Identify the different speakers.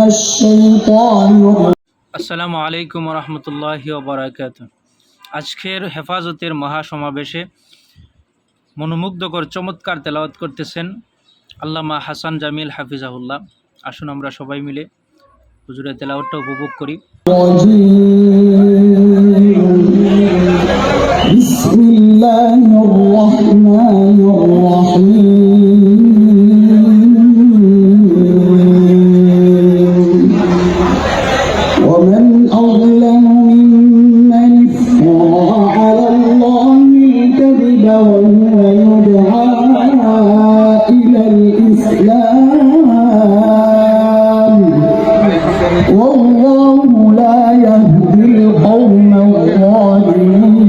Speaker 1: الشيطان الرجيم
Speaker 2: আসসালামু আলাইকুম রহমতুল্লাহি ওবরাকাত আজকের হেফাজতের মহাসমাবেশে মনোমুগ্ধকর চমৎকার তেলাওয়াত করতেছেন আল্লামা হাসান জামিল হাফিজাহুল্লাহ আসুন আমরা সবাই মিলে হুজুরের তেলাওয়াতটা উপভোগ করি
Speaker 1: بسم الله الرحمن الرحيم ومن أظلم ممن افترى على الله الكذب وهو يدعى إلى الإسلام. والله لا يهدي القوم الظالمين.